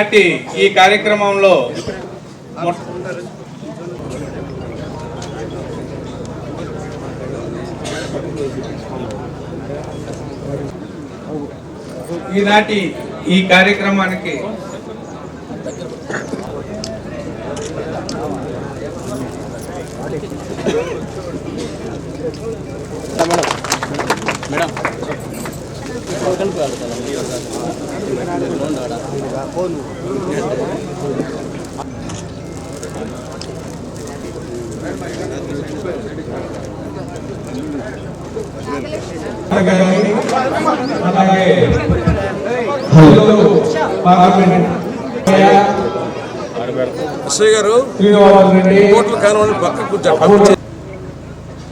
నాటి ఈ కార్యక్రమంలో ఈనాటి ఈ కార్యక్రమానికి అలాగే పార్లమెంట్ గారు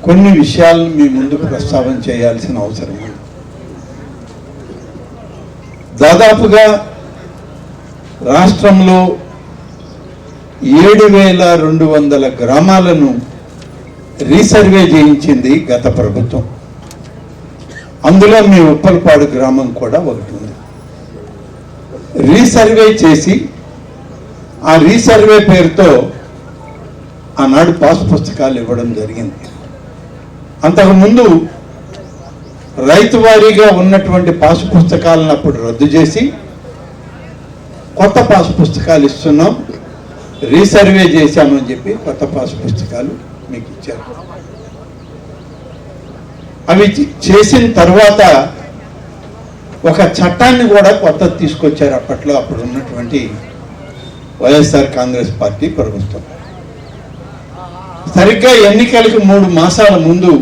కొన్ని విషయాలను మీ ముందుకు ప్రస్తావన చేయాల్సిన అవసరం ఉంది. దాదాపుగా రాష్ట్రంలో ఏడు వేల రెండు వందల గ్రామాలను రీసర్వే చేయించింది గత ప్రభుత్వం. అందులో మీ ఉప్పలపాడు గ్రామం కూడా ఒకటి ఉంది. రీసర్వే చేసి ఆ రీసర్వే పేరుతో ఆనాడు పాస్ పుస్తకాలు ఇవ్వడం జరిగింది. అంతకుముందు రైతు వారీగా ఉన్నటువంటి పాసు పుస్తకాలను అప్పుడు రద్దు చేసి కొత్త పాసు పుస్తకాలు ఇస్తున్నాం. రీసర్వే చేశామని చెప్పి కొత్త పాసు పుస్తకాలు మీకు ఇచ్చారు. అవి చేసిన తర్వాత ఒక చట్టాన్ని కూడా కొత్త తీసుకొచ్చారు అప్పట్లో. అప్పుడు ఉన్నటువంటి వైఎస్ఆర్ కాంగ్రెస్ పార్టీ ప్రభుత్వం. సరిగ్గా ఎన్నికలకు మూడు మాసాల ముందు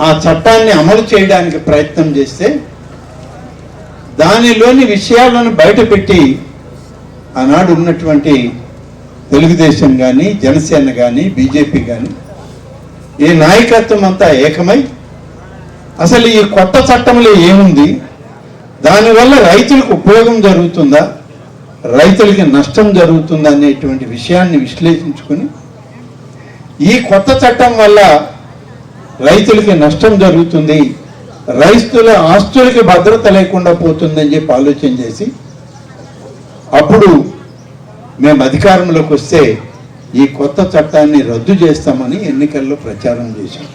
ఆ చట్టాన్ని అమలు చేయడానికి ప్రయత్నం చేస్తే దానిలోని విషయాలను బయటపెట్టి ఆనాడు ఉన్నటువంటి తెలుగుదేశం కానీ జనసేన కానీ బీజేపీ కానీ ఈ నాయకత్వం అంతా ఏకమై అసలు ఈ కొత్త చట్టంలో ఏముంది? దానివల్ల రైతులకు ఉపయోగం జరుగుతుందా? రైతులకి నష్టం జరుగుతుందా అనేటువంటి విషయాన్ని విశ్లేషించుకొని ఈ కొత్త చట్టం వల్ల రైతులకి నష్టం జరుగుతుంది రైతుల ఆస్తులకి భద్రత లేకుండా పోతుందని చెప్పి ఆలోచన చేసి అప్పుడు మేము అధికారంలోకి వస్తే ఈ కొత్త చట్టాన్ని రద్దు చేస్తామని ఎన్నికల్లో ప్రచారం చేశాం.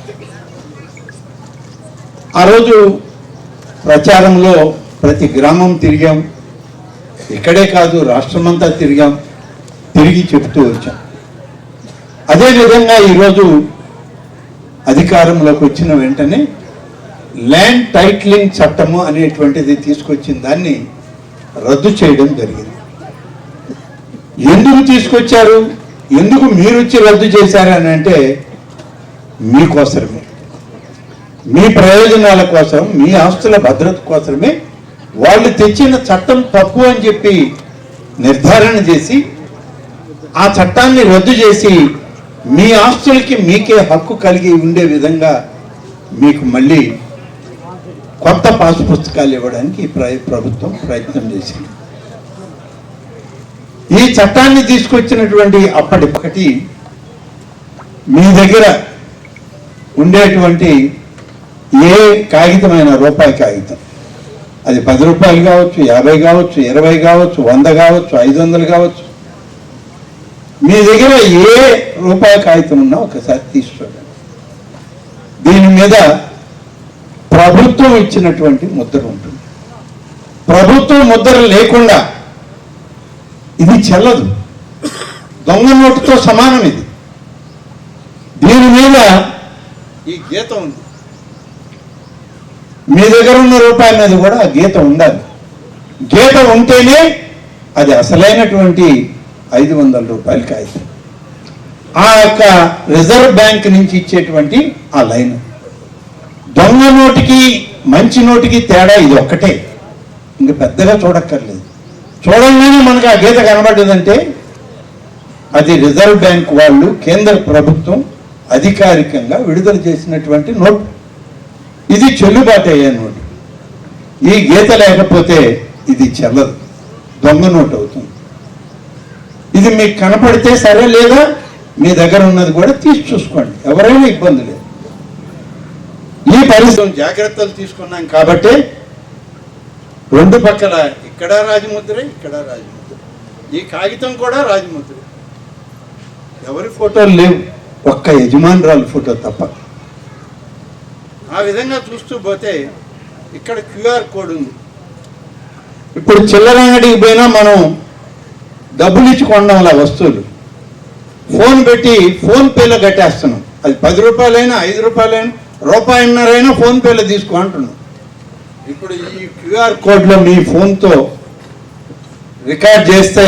ఆ రోజు ప్రచారంలో ప్రతి గ్రామం తిరిగాం. ఇక్కడే కాదు రాష్ట్రమంతా తిరిగాం. తిరిగి చెప్తూ వచ్చాం. అదేవిధంగా ఈరోజు అధికారంలోకి వచ్చిన వెంటనే ల్యాండ్ టైట్లింగ్ చట్టము అనేటువంటిది తీసుకొచ్చిన దాన్ని రద్దు చేయడం జరిగింది. ఎందుకు తీసుకొచ్చారు? ఎందుకు మీరు వచ్చి రద్దు చేశారని అంటే మీకోసమే. మీ ప్రయోజనాల కోసం మీ ఆస్తుల భద్రత కోసమే వాళ్ళు తెచ్చిన చట్టం తప్పు అని చెప్పి నిర్ధారణ చేసి ఆ చట్టాన్ని రద్దు చేసి మీ ఆస్తులకి మీకే హక్కు కలిగి ఉండే విధంగా మీకు మళ్ళీ కొత్త పాసు పుస్తకాలు ఇవ్వడానికి ప్ర- ప్రభుత్వం ప్రయత్నం చేసింది. ఈ చట్టాన్ని తీసుకొచ్చినటువంటి అప్పటికటి మీ దగ్గర ఉండేటువంటి ఏ కాగితమైన రూపాయి కాగితం? అది పది రూపాయలు కావచ్చు యాభై కావచ్చు ఇరవై కావచ్చు వంద కావచ్చు ఐదు వందలు కావచ్చు మీ దగ్గర ఏ రూపాయి కాగితం ఉన్నా ఒకసారి తీసుకోండి దీని మీద ప్రభుత్వం ఇచ్చినటువంటి ముద్ర ఉంటుంది. ప్రభుత్వం ముద్ర లేకుండా ఇది చెల్లదు. దొంగ నోటుతో సమానం ఇది. దీని మీద ఈ గీత ఉంది. మీ దగ్గర ఉన్న రూపాయి మీద కూడా ఆ గీత ఉండాలి. గీత ఉంటేనే అది అసలైనటువంటి ఐదు వందల రూపాయలు కాగితం ఆ యొక్క రిజర్వ్ బ్యాంక్ నుంచి ఇచ్చేటువంటి ఆ లైన్. దొంగ నోటికి మంచి నోటికి తేడా ఇది ఒక్కటే. ఇంక పెద్దగా చూడక్కర్లేదు. చూడంగానే మనకు ఆ గీత కనబడ్డదంటే అది రిజర్వ్ బ్యాంక్ వాళ్ళు కేంద్ర ప్రభుత్వం అధికారికంగా విడుదల చేసినటువంటి నోట్. ఇది చెల్లుబాటు అయ్యే నోటు. ఈ గీత లేకపోతే ఇది చెల్లదు. దొంగ నోటు అవుతుంది. ఇది మీకు కనపడితే సరే లేదా మీ దగ్గర ఉన్నది కూడా తీసి చూసుకోండి. ఎవరైనా ఇబ్బంది లేదు. ఈ పరిస్థితి జాగ్రత్తలు తీసుకున్నాం కాబట్టి రెండు పక్కల ఇక్కడ రాజముద్ర ఇక్కడ రాజముద్ర. ఈ కాగితం కూడా రాజముద్ర. ఎవరి ఫోటోలు లేవు. ఒక్క యజమానురాలు ఫోటో తప్ప. ఆ విధంగా చూస్తూ పోతే ఇక్కడ క్యూఆర్ కోడ్ ఉంది. ఇప్పుడు చిల్లర అంగడికి పోయినా మనం డబ్బులు ఇచ్చి కొనడంలా వస్తువులు. ఫోన్ పెట్టి ఫోన్ పేలో కట్టేస్తున్నాం. అది పది రూపాయలైనా ఐదు రూపాయలైనా రూపాయిన్నరైనా ఫోన్ పేలో తీసుకో అంటున్నాం. ఇప్పుడు ఈ క్యూఆర్ కోడ్లో మీ ఫోన్తో రికార్డ్ చేస్తే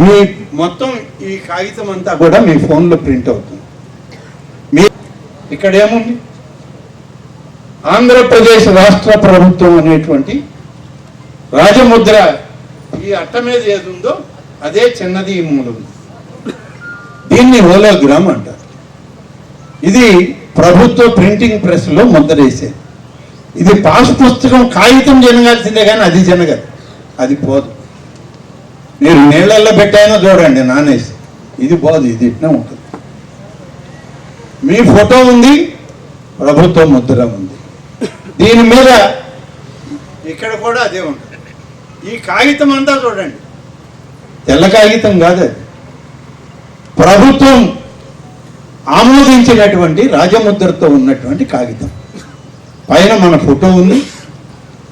మీ మొత్తం ఈ కాగితం అంతా కూడా మీ ఫోన్లో ప్రింట్ అవుతుంది. మీ ఇక్కడ ఏముంది? ఆంధ్రప్రదేశ్ రాష్ట్ర ప్రభుత్వం అనేటువంటి రాజముద్ర ఈ అట్ట మీద ఏది ఉందో అదే చిన్నది ఈ మూలం దీన్ని హోలోగ్రామ్ అంటారు. ఇది ప్రభుత్వ ప్రింటింగ్ ప్రెస్లో ముద్రేసేది ఇది పాస్ పుస్తకం కాగితం జనగాల్సిందే కానీ అది జనగదు. అది పోదు. మీరు నీళ్ళల్లో పెట్టానో చూడండి నానేసి. ఇది పోదు ఇది ఇట్లా ఉంటుంది. మీ ఫోటో ఉంది ప్రభుత్వ ముద్ర ఉంది. దీని మీద ఇక్కడ కూడా అదే ఉంటుంది. ఈ కాగితం అంతా చూడండి. తెల్ల కాగితం కాదు అది. ప్రభుత్వం ఆమోదించినటువంటి రాజముద్రతో ఉన్నటువంటి కాగితం. పైన మన ఫోటో ఉంది.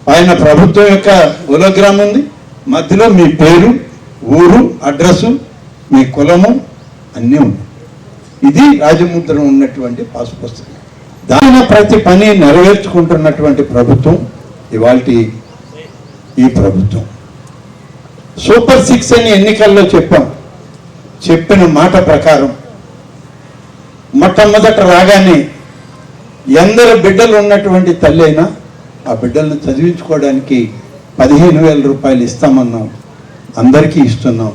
పైన ప్రభుత్వం యొక్క హోలోగ్రామ్ ఉంది. మధ్యలో మీ పేరు ఊరు అడ్రస్సు మీ కులము అన్నీ ఉన్నాయి. ఇది రాజముద్ర ఉన్నటువంటి పాస్ పుస్తకం. దాని ప్రతి పని నెరవేర్చుకుంటున్నటువంటి ప్రభుత్వం ఇవాళ ఈ ప్రభుత్వం. సూపర్ సిక్స్ అని ఎన్నికల్లో చెప్పాం. చెప్పిన మాట ప్రకారం మొట్టమొదట రాగానే ఎందరు బిడ్డలు ఉన్నటువంటి తల్లి అయినా ఆ బిడ్డలను చదివించుకోవడానికి పదిహేను వేల రూపాయలు ఇస్తామన్నాం. అందరికీ ఇస్తున్నాం.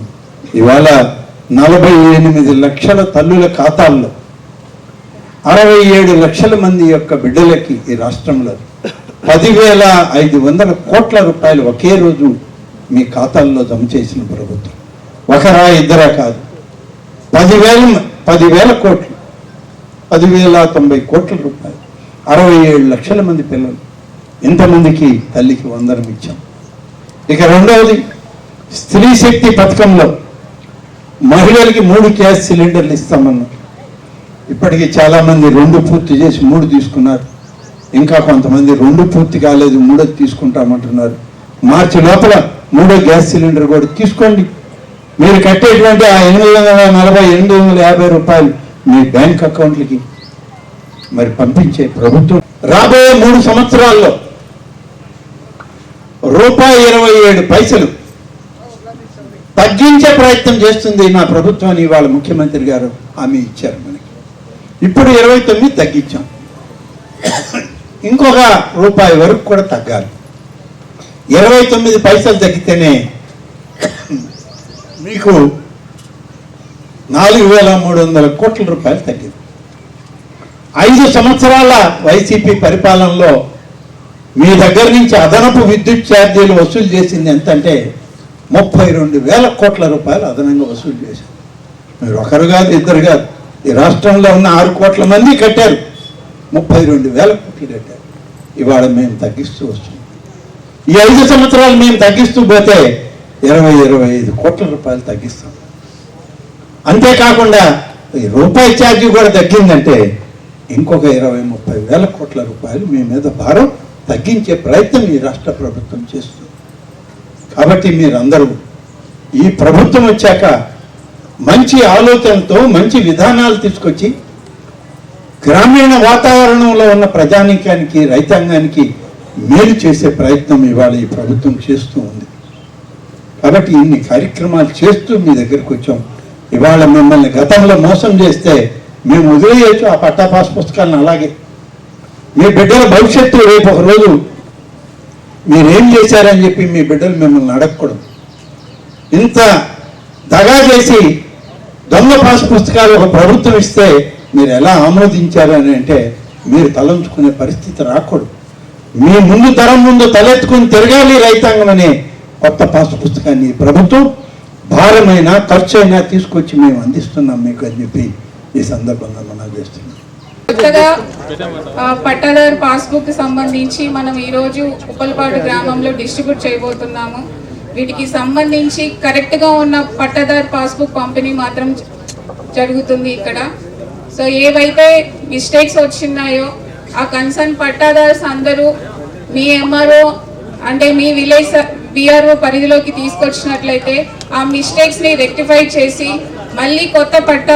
ఇవాళ నలభై ఎనిమిది లక్షల తల్లుల ఖాతాల్లో అరవై ఏడు లక్షల మంది యొక్క బిడ్డలకి ఈ రాష్ట్రంలో పదివేల ఐదు వందల కోట్ల రూపాయలు ఒకే రోజు మీ ఖాతాల్లో జమ చేసిన ప్రభుత్వం. ఒకరా ఇద్దరా కాదు. పదివేల పదివేల కోట్లు పదివేల తొంభై కోట్ల రూపాయలు అరవై ఏడు లక్షల మంది పిల్లలు ఇంతమందికి తల్లికి వందనం ఇచ్చాం. ఇక రెండవది స్త్రీ శక్తి పథకంలో మహిళలకి మూడు గ్యాస్ సిలిండర్లు ఇస్తామన్నారు. ఇప్పటికీ చాలామంది రెండు పూర్తి చేసి మూడు తీసుకున్నారు. ఇంకా కొంతమంది రెండు పూర్తి కాలేదు మూడోది తీసుకుంటామంటున్నారు. మార్చి లోపల మూడో గ్యాస్ సిలిండర్ కూడా తీసుకోండి. మీరు కట్టేటువంటి ఆ ఎనిమిది వందల నలభై ఎనిమిది వందల యాభై రూపాయలు మీ బ్యాంక్ అకౌంట్లకి మరి పంపించే ప్రభుత్వం. రాబోయే మూడు సంవత్సరాల్లో రూపాయి ఇరవై ఏడు పైసలు తగ్గించే ప్రయత్నం చేస్తుంది నా ప్రభుత్వాన్ని ఇవాళ ముఖ్యమంత్రి గారు హామీ ఇచ్చారు మనకి. ఇప్పుడు ఇరవై తొమ్మిది తగ్గించాం. ఇంకొక రూపాయి వరకు కూడా తగ్గాలి. ఇరవై తొమ్మిది పైసలు తగ్గితేనే మీకు నాలుగు వేల మూడు వందల కోట్ల రూపాయలు తగ్గింది. ఐదు సంవత్సరాల వైసీపీ పరిపాలనలో మీ దగ్గర నుంచి అదనపు విద్యుత్ ఛార్జీలు వసూలు చేసింది ఎంతంటే ముప్పై రెండు వేల కోట్ల రూపాయలు అదనంగా వసూలు చేశారు. మీరు ఒకరు కాదు ఇద్దరు కాదు. ఈ రాష్ట్రంలో ఉన్న ఆరు కోట్ల మంది కట్టారు. ముప్పై రెండు వేల కోట్లు కట్టారు. ఇవాళ మేము తగ్గిస్తూ వస్తున్నాం. ఈ ఐదు సంవత్సరాలు మేము తగ్గిస్తూ పోతే ఇరవై ఇరవై ఐదు కోట్ల రూపాయలు తగ్గిస్తాం. అంతేకాకుండా ఈ రూపాయి ఛార్జీ కూడా తగ్గిందంటే ఇంకొక ఇరవై ముప్పై వేల కోట్ల రూపాయలు మీ మీద భారం తగ్గించే ప్రయత్నం ఈ రాష్ట్ర ప్రభుత్వం చేస్తుంది. కాబట్టి మీరందరూ ఈ ప్రభుత్వం వచ్చాక మంచి ఆలోచనతో మంచి విధానాలు తీసుకొచ్చి గ్రామీణ వాతావరణంలో ఉన్న ప్రజానీకానికి రైతాంగానికి మేలు చేసే ప్రయత్నం ఇవాళ ఈ ప్రభుత్వం చేస్తూ ఉంది. కాబట్టి ఇన్ని కార్యక్రమాలు చేస్తూ మీ దగ్గరికి వచ్చాం. ఇవాళ మిమ్మల్ని గతంలో మోసం చేస్తే మేము వదిలేయచ్చు ఆ పట్టా పాస్ పుస్తకాలను అలాగే. మీ బిడ్డల భవిష్యత్తు రేపు ఒక రోజు మీరేం చేశారని చెప్పి మీ బిడ్డలు మిమ్మల్ని అడగకూడదు. ఇంత దగా చేసి దొంగ పాస్ పుస్తకాలు ఒక ప్రభుత్వం ఇస్తే మీరు ఎలా ఆమోదించారు అని అంటే మీరు తలంచుకునే పరిస్థితి రాకూడదు. మీ ముందు తరం ముందు తలెత్తుకుని తిరగాలి రైతాంగం అనే కొత్త పాస్ పుస్తకాన్ని ప్రభుత్వం భారమైనా ఖర్చు అయినా తీసుకొచ్చి మేము అందిస్తున్నాం మీకు అని చెప్పి ఈ సందర్భంగా మనం చేస్తున్నాం. కొత్తగా పట్టాదారు పాస్బుక్ సంబంధించి మనం ఈరోజు ఉప్పలపాడు గ్రామంలో డిస్ట్రిబ్యూట్ చేయబోతున్నాము. వీటికి సంబంధించి కరెక్ట్గా ఉన్న పట్టాదారు పాస్బుక్ పంపిణీ మాత్రం జరుగుతుంది ఇక్కడ. సో ఏవైతే మిస్టేక్స్ వచ్చినాయో ఆ కన్సర్న్ పట్టాదార్స్ అందరూ మీ ఎంఆర్ఓ అంటే మీ విలేజ్ బీఆర్ఓ పరిధిలోకి తీసుకొచ్చినట్లయితే ఆ మిస్టేక్స్ని రెక్టిఫై చేసి మళ్ళీ కొత్త పట్ట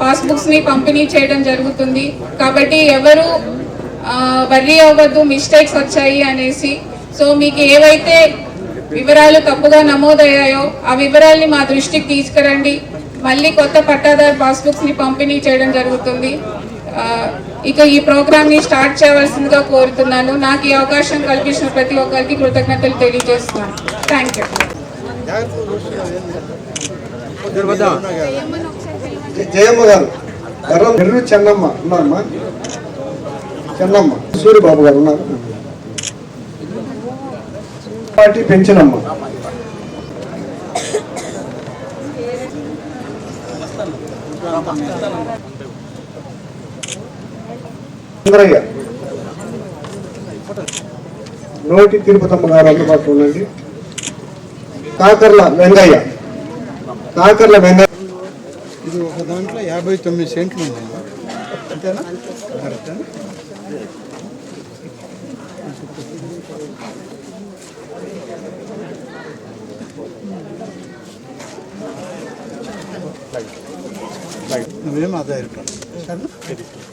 పాస్బుక్స్ని పంపిణీ చేయడం జరుగుతుంది. కాబట్టి ఎవరు వర్రీ అవ్వద్దు మిస్టేక్స్ వచ్చాయి అనేసి. సో మీకు ఏవైతే వివరాలు తప్పుగా నమోదయ్యాయో ఆ వివరాల్ని మా దృష్టికి తీసుకురండి. మళ్ళీ కొత్త పట్టాదారు పాస్బుక్స్ని పంపిణీ చేయడం జరుగుతుంది. ఇక ఈ ప్రోగ్రామ్ని స్టార్ట్ చేయవలసిందిగా కోరుతున్నాను. నాకు ఈ అవకాశం కల్పించిన ప్రతి ఒక్కరికి కృతజ్ఞతలు తెలియజేస్తున్నాను. థ్యాంక్ యూ జయమ్మ గారు. ఎర్ర ఎర్ర చెన్నమ్మ ఉన్నారమ్మా? చెన్నమ్మ. సూర్యబాబు గారు ఉన్నారు. పార్టీ పెంచినమ్మ. చంద్రయ్య నోటి తిరుపతమ్మ గారు అందుబాటులో ఉండండి. కాకర్ల వెంగయ్య కాకర్ల వెంగయ్య. ఇది ఒక దాంట్లో యాభై తొమ్మిది సెంట్లు ఉన్నాయి. అంతేనా? కరెక్టా నువ్వేం ఆధారపడ సరేనా